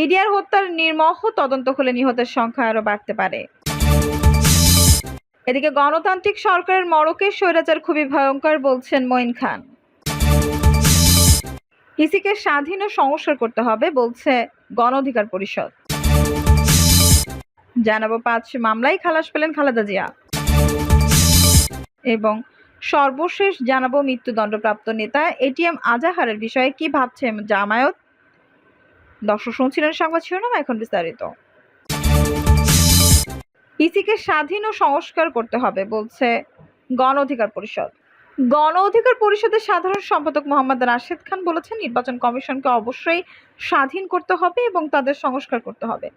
BDR হত্যার নির্মহ তদন্ত হলে নিহতের সংখ্যা আরও বাড়তে পারে। এদিকে গণতান্ত্রিক সরকারের মড়কে স্বৈরাচার খুবই ভয়ঙ্কর বলছেন মঈন খান। ইসিকে স্বাধীন ও সংস্কার করতে হবে বলছে গণ অধিকার পরিষদ। জানাব পাঁচ মামলায় খালাস পেলেন খালেদা জিয়া। এবং সর্বশেষ জানাব মৃত্যুদণ্ডপ্রাপ্ত নেতা এটিএম আজাহারের বিষয়ে কি ভাবছে জামায়াত? দর্শক শুনছিলেন সংবাদ শিরোনাম, এখন বিস্তারিত। ইসিকে স্বাধীন ও সংস্কার করতে হবে বলছে গণ অধিকার পরিষদ। গণ অধিকার পরিষদের সাধারণ সম্পাদক মোহাম্মদ রাশেদ খান বলেছেন, নির্বাচন কমিশনকে অবশ্যই স্বাধীন করতে হবে এবং তাদের সংস্কার করতে হবে।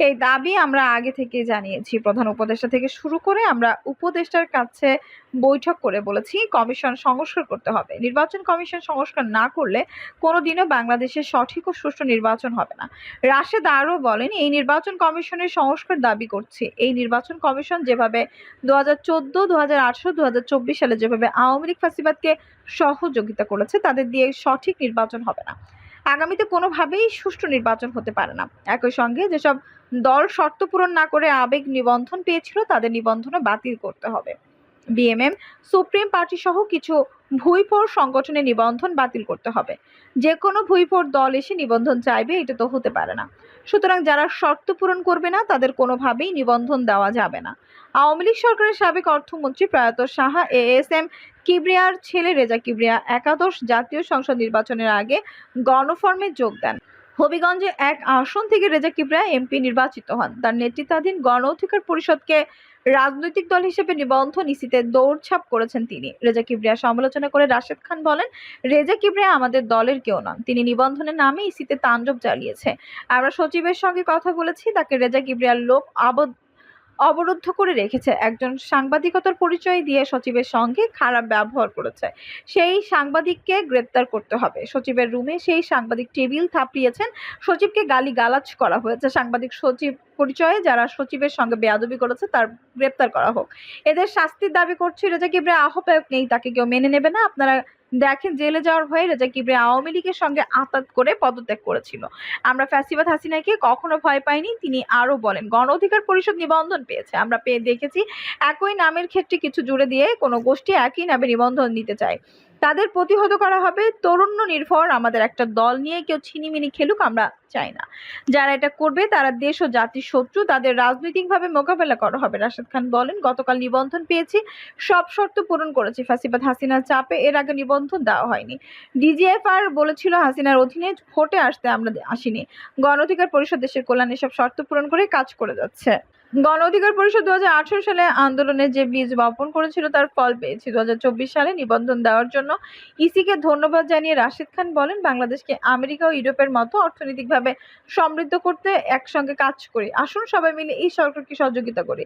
এই দাবি আমরা আগে থেকে জানিয়েছি। প্রধান উপদেষ্টা থেকে শুরু করে আমরা উপদেষ্টার কাছে বৈঠক করে বলেছি, কমিশন সংস্কার করতে হবে। নির্বাচন কমিশন সংস্কার না করলে কোনোদিনও বাংলাদেশে সঠিক ও সুষ্ঠু নির্বাচন হবে না। রাশেদ আরও বলেন, এই নির্বাচন কমিশনের সংস্কার দাবি করছে। এই নির্বাচন কমিশন যেভাবে দু হাজার চোদ্দ দু হাজার দু হাজার চব্বিশ সালে যেভাবে আওয়ামী লীগ ফাঁসিবাদকে সহযোগিতা করেছে, তাদের দিয়ে সঠিক নির্বাচন হবে না। আগামীতে কোনোভাবেই সুষ্ঠু নির্বাচন হতে পারে না। একই সঙ্গে যেসব দল শর্ত পূরণ না করে আবেগ নিবন্ধন পেয়েছিল, তাদের নিবন্ধনও বাতিল করতে হবে। বিএমএম, সুপ্রিম পার্টি সহ কিছু ভুইফোর সংগঠনের নিবন্ধন বাতিল করতে হবে। যে কোনো ভুইফোর দল এসে নিবন্ধন চাইবে, এটা তো হতে পারে না। সুতরাং যারা শর্ত পূরণ করবে না, তাদের কোনোভাবেই নিবন্ধন দেওয়া যাবে না। আওয়ামী লীগ সরকারের সাবেক অর্থমন্ত্রী প্রয়াত সাহা এ এস এম কিবরিয়ার ছেলে রেজা কিবরিয়া একাদশ জাতীয় সংসদ নির্বাচনের আগে গণফর্মে যোগ দেন। হবিগঞ্জে এক আসন থেকে রেজা কিবরিয়া এমপি নির্বাচিত হন। তার নেতৃত্বাধীন গণ অধিকার পরিষদকে রাজনৈতিক দল হিসেবে নিবন্ধন ইসিতে দৌড়ছাপ করেছেন তিনি। রেজা কিবরিয়া সমালোচনা করে রাশেদ খান বলেন, রেজা কিবরিয়া আমাদের দলের কেউ নন। তিনি নিবন্ধনের নামে ইসিতে তাণ্ডব চালিয়েছে। আমরা সচিবের সঙ্গে কথা বলেছি, তাকে রেজা কিবরিয়ার লোক আবদ অবরুদ্ধ করে রেখেছে। একজন সাংবাদিকতার পরিচয় দিয়ে সচিবের সঙ্গে খারাপ ব্যবহার করেছে। সেই সাংবাদিককে গ্রেপ্তার করতে হবে। সচিবের রুমে সেই সাংবাদিক টেবিল থাপিয়েছেন সচিবকে গালি গালাজ করা হয়েছে। সাংবাদিক সচিব পরিচয়ে যারা সচিবের সঙ্গে বেয়াদবি করেছে, তার গ্রেপ্তার করা হোক। এদের শাস্তির দাবি করছি রেজা কিবরে আহ্বায়ক নেই, তাকে কেউ মেনে নেবে না। আপনারা দেখেন, জেলে যাওয়ার ভয়ে রেজা কিবরে আওয়ামী লীগের সঙ্গে আতাত করে পদত্যাগ করেছিল। আমরা ফ্যাসিবাদ হাসিনাকে কখনো ভয় পাইনি, তিনি আরও বলেন, গণ অধিকার পরিষদ নিবন্ধন পেয়েছে। আমরা পেয়ে দেখেছি, একই নামের ক্ষেত্রে কিছু জুড়ে দিয়ে কোনো গোষ্ঠী একই নামে নিবন্ধন নিতে চায়। তাদের প্রতিহত করা হবে। তরুণ্য নির্ভর আমাদের একটা দল নিয়ে কেউ ছিনিমিনি খেলুক, আমরা চাই না। যারা এটা করবে, তারা দেশ ও জাতির শত্রু, তাদের রাজনৈতিকভাবে মোকাবেলা করা হবে। রাশেদ খান বলেন, গতকাল নিবন্ধন পেয়েছি, সব শর্ত পূরণ করেছি। ফাঁসিবাদ হাসিনার চাপে এর আগে নিবন্ধন দেওয়া হয়নি। ডিজিএফআর বলেছিল, হাসিনার অধীনে ভোটে আসতে আমরা আসিনি। গণ অধিকার পরিষদ দেশের কল্যাণে সব শর্ত পূরণ করে কাজ করে যাচ্ছে। গণ অধিকার পরিষদ দু সালে আন্দোলনে যে বীজ বপন করেছিল তার ফল পেয়েছি। দু সালে নিবন্ধন দেওয়ার জন্য ইসিকে ধন্যবাদ জানিয়ে রাশিদ খান বলেন, বাংলাদেশকে আমেরিকা ও ইউরোপের মতো অর্থনৈতিকভাবে সমৃদ্ধ করতে একসঙ্গে কাজ করি। আসুন সবাই মিলে এই সরকারকে সহযোগিতা করি।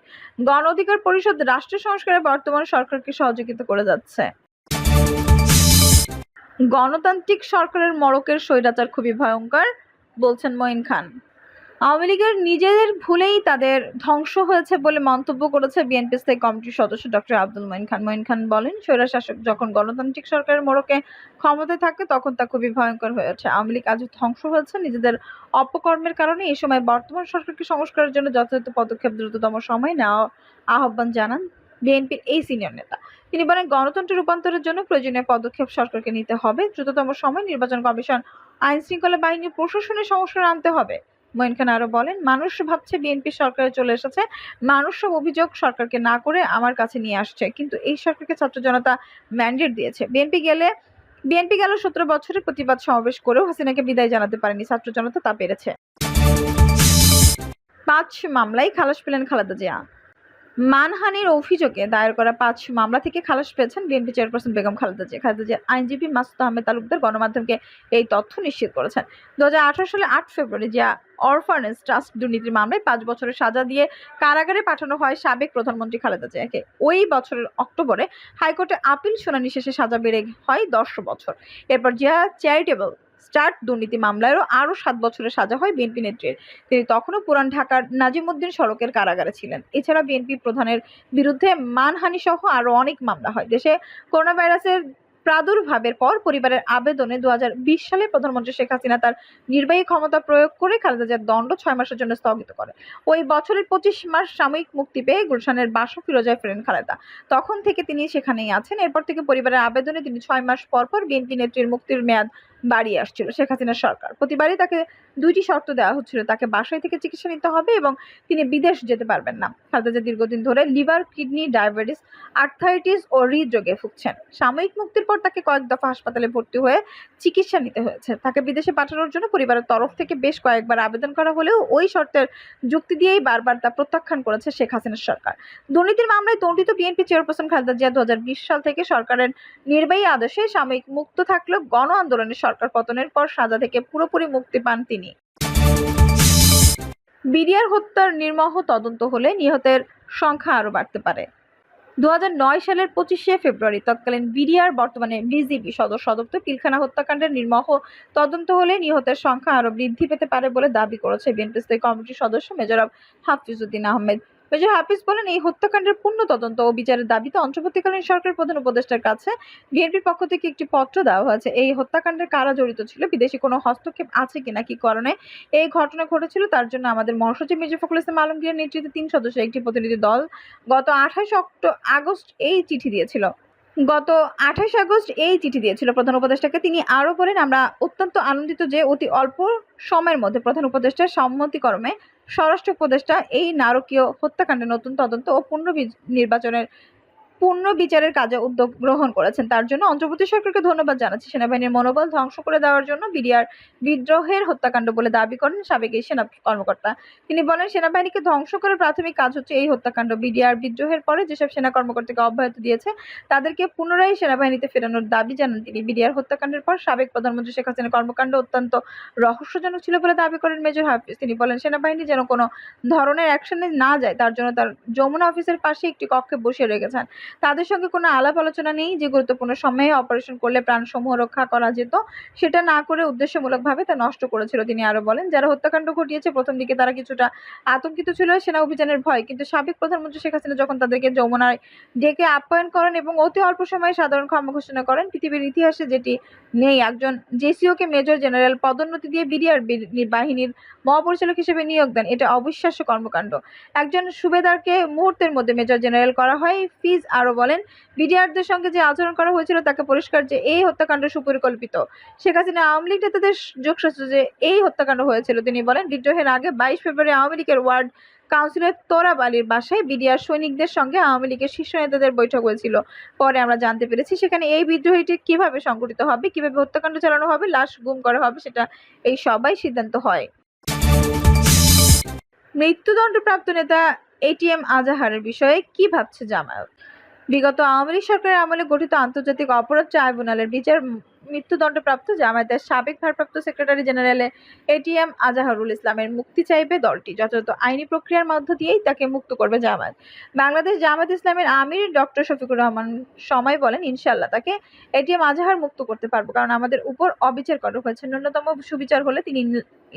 গণ অধিকার পরিষদ রাষ্ট্র সংস্কারে বর্তমান সরকারকে সহযোগিতা করে যাচ্ছে। গণতান্ত্রিক সরকারের মড়কের স্বৈরাচার খুবই ভয়ঙ্কর, বলছেন মঈন খান। আওয়ামী লীগের নিজেদের ভুলেই তাদের ধ্বংস হয়েছে বলে মন্তব্য করেছে বিএনপি স্থায়ী কমিটির সদস্য ডক্টর আব্দুল মঈন খান। মঈন খান বলেন, স্বৈরশাসক যখন গণতান্ত্রিক সরকারের মোড়কে ক্ষমতায় থাকে, তখন তা খুবই ভয়ঙ্কর হয়ে ওঠে। আওয়ামী লীগ আজ ধ্বংস হয়েছে নিজেদের অপকর্মের কারণে। এই সময় বর্তমান সরকারকে সংস্কারের জন্য যথাযথ পদক্ষেপ দ্রুততম সময় নেওয়া আহ্বান জানান বিএনপির এই সিনিয়র নেতা। তিনি বলেন, গণতন্ত্র রূপান্তরের জন্য প্রয়োজনীয় পদক্ষেপ সরকারকে নিতে হবে। দ্রুততম সময় নির্বাচন কমিশন আইন শৃঙ্খলা বাহিনী প্রশাসনের সংস্কার আনতে হবে। মঈন খান আরও বলেন, মানুষ ভাবছে বিএনপি সরকারে চলে এসেছে মানুষ সব অভিযোগ সরকারকে না করে আমার কাছে নিয়ে আসছে। কিন্তু এই সরকারকে ছাত্র জনতা ম্যান্ডেট দিয়েছে। বিএনপি গেলে বিএনপি গেল সতেরো বছরের প্রতিবাদ সমাবেশ করেও হাসিনাকে বিদায় জানাতে পারেনি ছাত্র জনতা, তা পেরেছে। পাঁচ মামলায় খালাস পেলেন খালেদা জিয়া। মানহানির অভিযোগে দায়ের করা পাঁচ মামলা থেকে খালাস পেয়েছেন বিএনপি চেয়ারপারসন বেগম খালেদা জিয়া। খালেদা জিয়ার আইনজীবী মাসুদ আহমেদ তালুকদার গণমাধ্যমকে এই তথ্য নিশ্চিত করেছেন। দু হাজার আঠারো সালে আট ফেব্রুয়ারি জিয়া অরফানেজ ট্রাস্ট দুর্নীতির মামলায় পাঁচ বছরের সাজা দিয়ে কারাগারে পাঠানো হয় সাবেক প্রধানমন্ত্রী খালেদা জিয়াকে। ওই বছরের অক্টোবরে হাইকোর্টে আপিল শুনানি শেষে সাজা বেড়ে হয় দশ বছর। এরপর জিয়া চ্যারিটেবল স্টার্ট দুর্নীতি মামলায়ও আরও সাত বছরের সাজা হয় বিএনপি নেত্রীর। তিনি তখনও পুরান ঢাকার নাজিমুদ্দিন সড়কের কারাগারে ছিলেন। এছাড়া বিএনপি প্রধানের বিরুদ্ধে মানহানি সহ আরও অনেক মামলা হয়। দেশে করোনা ভাইরাসের প্রাদুর্ভাবের পর পরিবারের আবেদনে দু হাজার বিশ সালে প্রধানমন্ত্রী শেখ হাসিনা তার নির্বাহী ক্ষমতা প্রয়োগ করে খালেদা জিয়ার দণ্ড ছয় মাসের জন্য স্থগিত করে। ওই বছরের পঁচিশ মাস সাময়িক মুক্তি পেয়ে গুলশানের বাসা ফিরোজায় ফেরেন খালেদা। তখন থেকে তিনি সেখানেই আছেন। এরপর থেকে পরিবারের আবেদনে তিনি ছয় মাস পর পর বিএনপি নেত্রীর মুক্তির মেয়াদ বাড়িয়ে আসছিল, শেখ হাসিনার সরকার। প্রতিবারই তাকে দুইটি শর্ত দেওয়া হচ্ছিল, তাকে বাসায় থেকে চিকিৎসা নিতে হবে এবং তিনি বিদেশ যেতে পারবেন না। খালেদা দীর্ঘদিন ধরে লিভার, কিডনি, ডায়াবেটিস আর্থাইটিস ও হৃদরোগে ভুগছেন। সাময়িক মুক্তির পর তাকে কয়েক দফা হাসপাতালে ভর্তি হয়ে চিকিৎসা নিতে হয়েছে। তাকে বিদেশে পাঠানোর জন্য পরিবারের তরফ থেকে বেশ কয়েকবার আবেদন করা হলেও ওই শর্তের যুক্তি দিয়েই বারবার তা প্রত্যাখ্যান করেছে শেখ হাসিনার সরকার। দুর্নীতির মামলায় দণ্ডিত বিএনপি চেয়ারপারসন খালেদা জিয়া দু হাজার বিশ সাল থেকে সরকারের নির্বাহী আদেশে সাময়িক মুক্ত থাকলেও গণ আন্দোলনে সরকার পতনের পর সাজা থেকে পুরোপুরি মুক্তি পান তিনি। বিডিআর হত্যার নির্মহ তদন্ত হলে নিহতের সংখ্যা আরও বাড়তে পারে। দু হাজার নয় সালের পঁচিশে ফেব্রুয়ারি তৎকালীন বিডিআর বর্তমানে বিজিবি সদর সদপ্তর পিলখানা হত্যাকাণ্ডের নির্মহ তদন্ত হলে নিহতের সংখ্যা আরও বৃদ্ধি পেতে পারে বলে দাবি করেছে বিএনপি কমিটির সদস্য মেজর অব হাফিজউদ্দিন আহমেদ। মেজর হাফিজ বলেন, এই হত্যাকাণ্ডের পূর্ণ তদন্ত ও বিচারের দাবিতে অন্তর্বর্তীকালীন সরকার প্রধান উপদেষ্টার কাছে বিএনপির পক্ষ থেকে একটি পত্র দেওয়া হয়েছে। এই হত্যাকাণ্ডের কারা জড়িত ছিল? বিদেশি কোনো হস্তক্ষেপ আছে কিনা? কি কারণে এই ঘটনা ঘটেছিল? তার জন্য আমাদের মহাসচিব মির্জা ফখরুল ইসলাম আলমগীরের নেতৃত্বে তিন সদস্যের একটি প্রতিনিধি দল গত আঠাশ অক্টো, আগস্ট এই চিঠি দিয়েছিল। গত আঠাশ আগস্ট এই চিঠি দিয়েছিল প্রধান উপদেষ্টাকে। তিনি আরও বলেন, আমরা অত্যন্ত আনন্দিত যে অতি অল্প সময়ের মধ্যে প্রধান উপদেষ্টার সম্মতিক্রমে স্বরাষ্ট্র উপদেষ্টা এই নারকীয় হত্যাকাণ্ডে নতুন তদন্ত ও পুনর্বি নির্বাচনের পূর্ণ বিচারের কাজে উদ্যোগ গ্রহণ করেছেন। তার জন্য অন্তর্বর্তী সরকারকে ধন্যবাদ জানাচ্ছি। সেনাবাহিনীর মনোবল ধ্বংস করে দেওয়ার জন্য বিডিআর বিদ্রোহের হত্যাকাণ্ড বলে দাবি করেন সাবেক এই সেনা কর্মকর্তা। তিনি বলেন, সেনাবাহিনীকে ধ্বংস করার প্রাথমিক কাজ হচ্ছে এই হত্যাকাণ্ড। বিডিআর বিদ্রোহের পরে যেসব সেনা কর্মকর্তাকে অব্যাহতি দিয়েছে, তাদেরকে পুনরায় সেনাবাহিনীতে ফেরানোর দাবি জানান তিনি। বিডিআর হত্যাকাণ্ডের পর সাবেক প্রধানমন্ত্রী শেখ হাসিনার কর্মকাণ্ড অত্যন্ত রহস্যজনক ছিল বলে দাবি করেন মেজর হাফিজ। তিনি বলেন, সেনাবাহিনী যেন কোনো ধরনের অ্যাকশনে না যায়, তার জন্য তার যমুনা অফিসের পাশে একটি কক্ষে বসে রেখেছেন তাদের সঙ্গে কোনো আলাপ আলোচনা নেই, যে গুরুত্বপূর্ণ সময়ে অপারেশন করলে প্রাণসমূহ রক্ষা করা যেত, সেটা না করে উদ্দেশ্যমূলকভাবে তা নষ্ট করেছিল, তিনি আরও বলেন। যারা হত্যাকাণ্ড ঘটিয়েছে, প্রথম দিকে তারা কিছুটা আতঙ্কিত ছিল, সেনা অভিযানের ভয়, কিন্তু সাবেক প্রধানমন্ত্রী শেখ হাসিনা যখন তাদেরকে যমুনায় ডেকে আপ্যায়ন করেন এবং অতি অল্প সময়ে সাধারণ ক্ষমা ঘোষণা করেন, পৃথিবীর ইতিহাসে যেটি নেই, একজন জেসিওকে মেজর জেনারেল পদোন্নতি দিয়ে বিডিআর বাহিনীর মহাপরিচালক হিসেবে নিয়োগ দেন, এটা অবিশ্বাস্য কর্মকাণ্ড। একজন সুবেদারকে মুহূর্তের মধ্যে মেজর জেনারেল করা হয়, ফিজ আরও বলেন, বিডিআরদের সঙ্গে যে আচরণ করা হয়েছিল তাকে পরিষ্কার যে এই হত্যাকাণ্ড সুপরিকল্পিত। শেখ হাসিনা আওয়ামী লীগ নেতাদের যোগসাস্ত্র যে এই হত্যাকাণ্ড হয়েছিল, তিনি বলেন, বিদ্রোহের আগে বাইশ ফেব্রুয়ারি আওয়ামী লীগের ওয়ার্ড কাউন্সিলর তোরাব আলীর বাসায় বিডিআর সৈনিকদের সঙ্গে আওয়ামী লীগের শীর্ষ নেতাদের বৈঠক হয়েছিল। পরে আমরা জানতে পেরেছি, সেখানে এই বিদ্রোহীটি কীভাবে সংগঠিত হবে, কীভাবে হত্যাকাণ্ড চালানো হবে, লাশ গুম করা হবে, সেটা এই সবাই সিদ্ধান্ত হয়। মৃত্যুদণ্ডপ্রাপ্ত নেতা এটিএম আজাহারের বিষয়ে কি ভাবছে জামায়াত? বিগত আওয়ামী লীগ সরকারের আমলে গঠিত আন্তর্জাতিক অপরাধ ট্রাইব্যুনালের বিচার মৃত্যুদণ্ডপ্রাপ্ত জামায়াতের সাবেক ভারপ্রাপ্ত সেক্রেটারি জেনারেল এটিএম আজাহারুল ইসলামের মুক্তি চাইবে দলটি, যথাযথ আইনি প্রক্রিয়ার মধ্য দিয়েই তাকে মুক্ত করবে জামায়াত। বাংলাদেশ জামায়াত ইসলামের আমির ডক্টর শফিকুর রহমান সময় বলেন ইনশাল্লাহ তাকে এটিএম আজাহার মুক্ত করতে পারব, কারণ আমাদের উপর অবিচার করা হয়েছে। ন্যূনতম সুবিচার হলে তিনি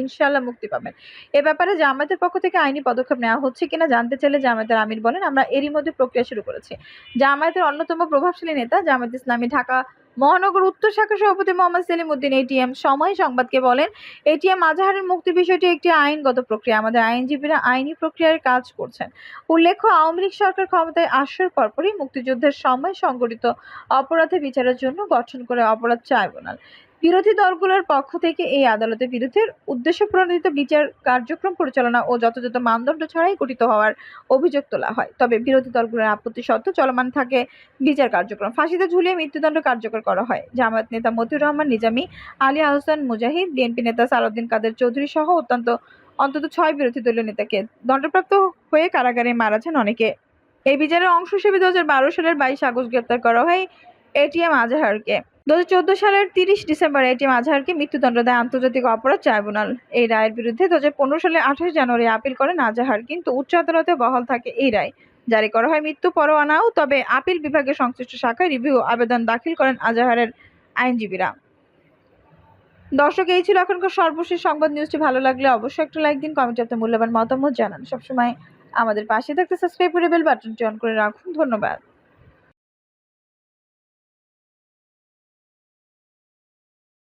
ইনশাল্লাহ মুক্তি পাবেন। এ ব্যাপারে জামায়াতের পক্ষ থেকে আইনি পদক্ষেপ নেওয়া হচ্ছে কিনা জানতে চাইলে জামায়াতের আমির বলেন, আমরা এরই মধ্যে প্রক্রিয়া শুরু করেছি। জামায়াতের অন্যতম প্রভাবশালী নেতা জামায়াত ইসলামী ঢাকা মহানগর উত্তর শাখা সভাপতি মোহাম্মদ সেলিম উদ্দিন এটিএম সময় সংবাদকে বলেন, এটিএম আজহারের মুক্তির বিষয়টি একটি আইনগত প্রক্রিয়া। আমাদের আইনজীবীরা আইনি প্রক্রিয়ার কাজ করছেন। উল্লেখ্য, আওয়ামী লীগ সরকার ক্ষমতায় আসার পরপরই মুক্তিযুদ্ধের সময় সংগঠিত অপরাধে বিচারের জন্য গঠন করে অপরাধ ট্রাইব্যুনাল। বিরোধী দলগুলোর পক্ষ থেকে এই আদালতের বিরুদ্ধে উদ্দেশ্য প্রণোদিত বিচার কার্যক্রম পরিচালনা ও যথাযথ মানদণ্ড ছাড়াই গঠিত হওয়ার অভিযোগ তোলা হয়। তবে বিরোধী দলগুলোর আপত্তি সত্ত্বেও চলমান থাকে বিচার কার্যক্রম। ফাঁসিতে ঝুলিয়ে মৃত্যুদণ্ড কার্যকর করা হয়। জামায়াত নেতা মতিউর রহমান, নিজামী আলী আহসান মুজাহিদ, বিএনপি নেতা সালাউদ্দিন কাদের চৌধুরী সহ অত্যন্ত, অন্তত ছয় বিরোধী দলীয় নেতাকে দণ্ডপ্রাপ্ত হয়ে কারাগারে মারা যান অনেকে। এই বিচারের অংশ হিসেবে দু হাজার বারো সালের বাইশ আগস্ট গ্রেপ্তার করা হয় এটিএম আজহারকে। দু হাজার চোদ্দ সালের তিরিশ ডিসেম্বর এটি আজহারকে মৃত্যুদণ্ড দেয় আন্তর্জাতিক অপরাধ ট্রাইব্যুনাল। এই রায়ের বিরুদ্ধে দু সালের আঠাশ জানুয়ারি আপিল করেন আজাহার কিন্তু উচ্চ আদালতে বহাল থাকে এই রায়। জারি করা হয় মৃত্যু পরোয়ানাও, তবে আপিল বিভাগের সংশ্লিষ্ট শাখায় রিভিউ আবেদন দাখিল করেন আজাহারের আইনজীবীরা। দর্শক, এই ছিল এখনকার সর্বশেষ সংবাদ নিউজটি। ভালো লাগলে অবশ্যই একটা লাইক দিন কমেন্টে আপনার মূল্যবান মতামত জানান। সবসময় আমাদের পাশে থাকতে সাবস্ক্রাইব করে বেল বাটনটি অন করে রাখুন। ধন্যবাদ।